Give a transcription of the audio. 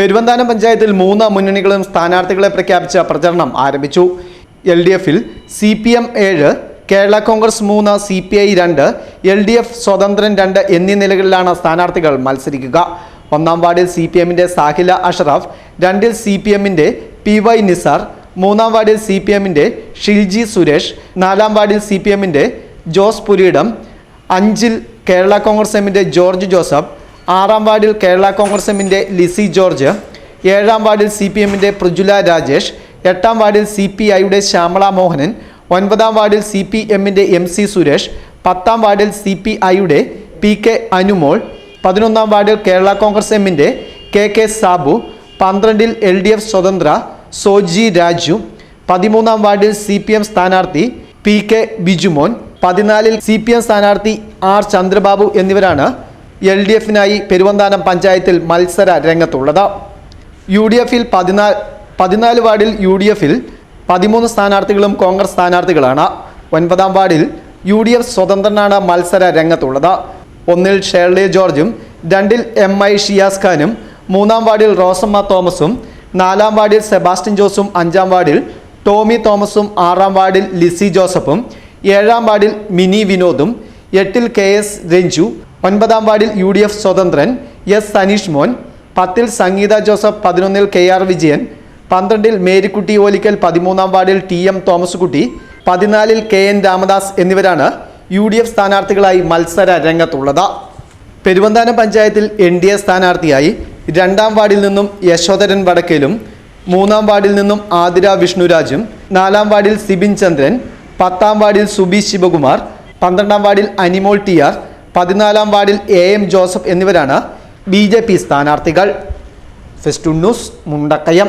പെരുവന്താനം പഞ്ചായത്തിൽ മൂന്ന് മുന്നണികളും സ്ഥാനാർത്ഥികളെ പ്രഖ്യാപിച്ച പ്രചരണം ആരംഭിച്ചു. എൽ ഡി എഫിൽ സി പി എം ഏഴ് കേരള കോൺഗ്രസ് മൂന്ന് സി പി ഐ രണ്ട് എൽ ഡി എഫ് സ്വതന്ത്രൻ രണ്ട് എന്നീ നിലകളിലാണ് സ്ഥാനാർത്ഥികൾ മത്സരിക്കുക. ഒന്നാം വാർഡിൽ സി പി എമ്മിന്റെ സാഹില അഷറഫ് രണ്ടിൽ സി പി എമ്മിന്റെ പി വൈ നിസാർ മൂന്നാം വാർഡിൽ സി പി എമ്മിന്റെ ഷിൽജി സുരേഷ് നാലാം വാർഡിൽ സി പി എമ്മിന്റെ ജോസ് പുരീടം അഞ്ചിൽ കേരള കോൺഗ്രസ് എമ്മിന്റെ ജോർജ് ജോസഫ് ആറാം വാർഡിൽ കേരള കോൺഗ്രസ് എമ്മിന്റെ ലിസി ജോർജ് ഏഴാം വാർഡിൽ സി പി എമ്മിന്റെ പ്രജുല രാജേഷ് എട്ടാം വാർഡിൽ സി പി ഐയുടെ ശ്യാമള മോഹനൻ ഒൻപതാം വാർഡിൽ സി പി എമ്മിന്റെ എം സി സുരേഷ് പത്താം വാർഡിൽ സി പി ഐയുടെ പി കെ അനുമോൾ പതിനൊന്നാം വാർഡിൽ കേരള കോൺഗ്രസ് എമ്മിന്റെ കെ കെ സാബു പന്ത്രണ്ടിൽ എൽ ഡി എഫ് സ്വതന്ത്ര സോജി രാജു പതിമൂന്നാം വാർഡിൽ സി പി എം സ്ഥാനാർത്ഥി പി കെ ബിജുമോൻ പതിനാലിൽ സി പി എം സ്ഥാനാർത്ഥി ആർ ചന്ദ്രബാബു എന്നിവരാണ് എൽ ഡി എഫിനായി പെരുവന്താനം പഞ്ചായത്തിൽ മത്സര രംഗത്തുള്ളത്. യു ഡി എഫിൽ പതിനാല് പതിനാല് വാർഡിൽ യു ഡി എഫിൽ പതിമൂന്ന് സ്ഥാനാർത്ഥികളും കോൺഗ്രസ് സ്ഥാനാർത്ഥികളാണ്. ഒൻപതാം വാർഡിൽ യു ഡി എഫ് സ്വതന്ത്രനാണ് മത്സര രംഗത്തുള്ളത്. ഒന്നിൽ ഷേർലി ജോർജും രണ്ടിൽ എം ഐ ഷിയാസ് ഖാനും മൂന്നാം വാർഡിൽ റോസമ്മ തോമസും നാലാം വാർഡിൽ സെബാസ്റ്റ്യൻ ജോസും അഞ്ചാം വാർഡിൽ ടോമി തോമസും ആറാം വാർഡിൽ ലിസി ജോസഫും ഏഴാം വാർഡിൽ മിനി വിനോദും എട്ടിൽ കെ എസ് രഞ്ജു ഒൻപതാം വാർഡിൽ യു ഡി എഫ് സ്വതന്ത്രൻ എസ് സനീഷ് മോൻ പത്തിൽ സംഗീത ജോസഫ് പതിനൊന്നിൽ കെ ആർ വിജയൻ പന്ത്രണ്ടിൽ മേരിക്കുട്ടി ഓലിക്കൽ പതിമൂന്നാം വാർഡിൽ ടി എം തോമസ്കുട്ടി പതിനാലിൽ കെ എൻ രാമദാസ് എന്നിവരാണ് യു ഡി എഫ് സ്ഥാനാർത്ഥികളായി മത്സര രംഗത്തുള്ളത്. പെരുവന്താനം പഞ്ചായത്തിൽ എൻ ഡി എ സ്ഥാനാർത്ഥിയായി രണ്ടാം വാർഡിൽ നിന്നും യശോധരൻ വടക്കേലും മൂന്നാം വാർഡിൽ നിന്നും ആതിര വിഷ്ണുരാജും നാലാം വാർഡിൽ സിബിൻ ചന്ദ്രൻ പത്താം വാർഡിൽ സുബി ശിവകുമാർ പന്ത്രണ്ടാം വാർഡിൽ അനിമോൾ ടി ആർ പതിനാലാം വാർഡിൽ എ എം ജോസഫ് എന്നിവരാണ് ബി സ്ഥാനാർത്ഥികൾ. ഫെസ്റ്റു ന്യൂസ് മുണ്ടക്കയം.